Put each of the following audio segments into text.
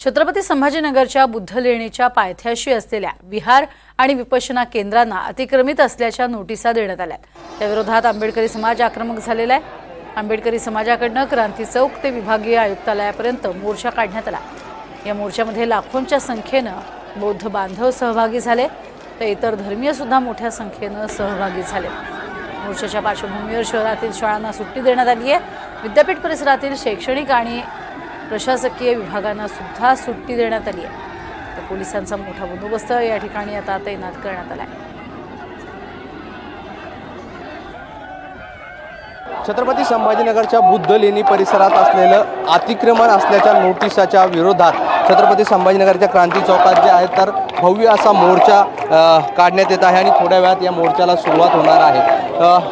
छत्रपती संभाजीनगरच्या बुद्धलेणीच्या पायथ्याशी असलेल्या विहार आणि विपशना केंद्रांना अतिक्रमित असल्याच्या नोटिसा देण्यात आल्या त्याविरोधात आंबेडकरी समाज आक्रमक झालेला आहे. आंबेडकरी समाजाकडनं क्रांती चौक ते विभागीय आयुक्तालयापर्यंत मोर्चा काढण्यात आला. या मोर्चामध्ये लाखोंच्या संख्येनं बौद्ध बांधव सहभागी झाले तर इतर धर्मीय सुद्धा मोठ्या संख्येनं सहभागी झाले. मोर्चाच्या पार्श्वभूमीवर शहरातील शाळांना सुट्टी देण्यात आली आहे. विद्यापीठ परिसरातील शैक्षणिक आणि प्रशासकीय विभागांना सुद्धा सुट्टी देण्यात आली आहे. तर पोलिसांचा मोठा बंदोबस्त या ठिकाणी आता तैनात करण्यात आला आहे. छत्रपती संभाजीनगरच्या बुद्ध लेणी परिसरात असलेलं अतिक्रमण असल्याच्या नोटिसाच्या विरोधात छत्रपती संभाजीनगरच्या क्रांती चौकात जे आहे तर भव्य असा मोर्चा काढण्यात येत आहे आणि थोड्या वेळात या मोर्चाला सुरुवात होणार आहे.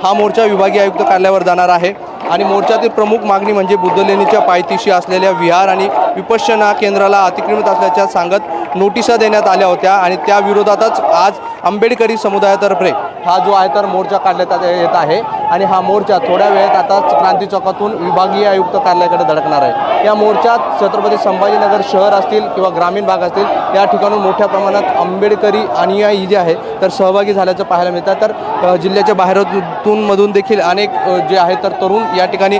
हा मोर्चा विभागीय आयुक्त कार्यालयावर जाणार आहे. आणि मोर्चातील प्रमुख मागणी म्हणजे बुद्ध लेणीच्या पायथीशी असलेल्या विहार आणि विपश्यना केंद्राला अतिक्रमित असल्याच्या सांगत नोटिसा देण्यात आल्या होत्या आणि त्या विरोधातच आज आंबेडकरी समुदायातर्फे हा जो आहे तर मोर्चा काढण्यात येत आहे आणि हा मोर्चा थोड्या वेळात आता क्रांती चौकातून विभागीय आयुक्त कार्यालयाकडे धडकणार आहे. या मोर्चात छत्रपती संभाजीनगर शहर असतील किंवा ग्रामीण भाग असतील या ठिकाणून मोठ्या प्रमाणात आंबेडकरी अनुयायी जे आहे तर सहभागी झाल्याचं पाहायला मिळतं. तर जिल्ह्याच्या बाहेरून मधून देखील अनेक जे आहेत तर तरुण या ठिकाणी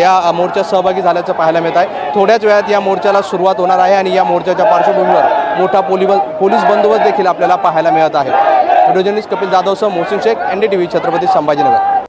या मोर्चात सहभागी झाल्याचं पाहायला मिळत आहे. थोड्याच वेळात या मोर्चाला सुरुवात होणार आहे आणि या मोर्चाच्या पार्श्वभूमीवर मोठा पोली पोलीस बंदोबस्त देखील आपल्याला पाहायला मिळत आहे. Video journalist Kapil जाधवसह Mohsin Shaikh N D T V Chhatrapati Sambhajinagar.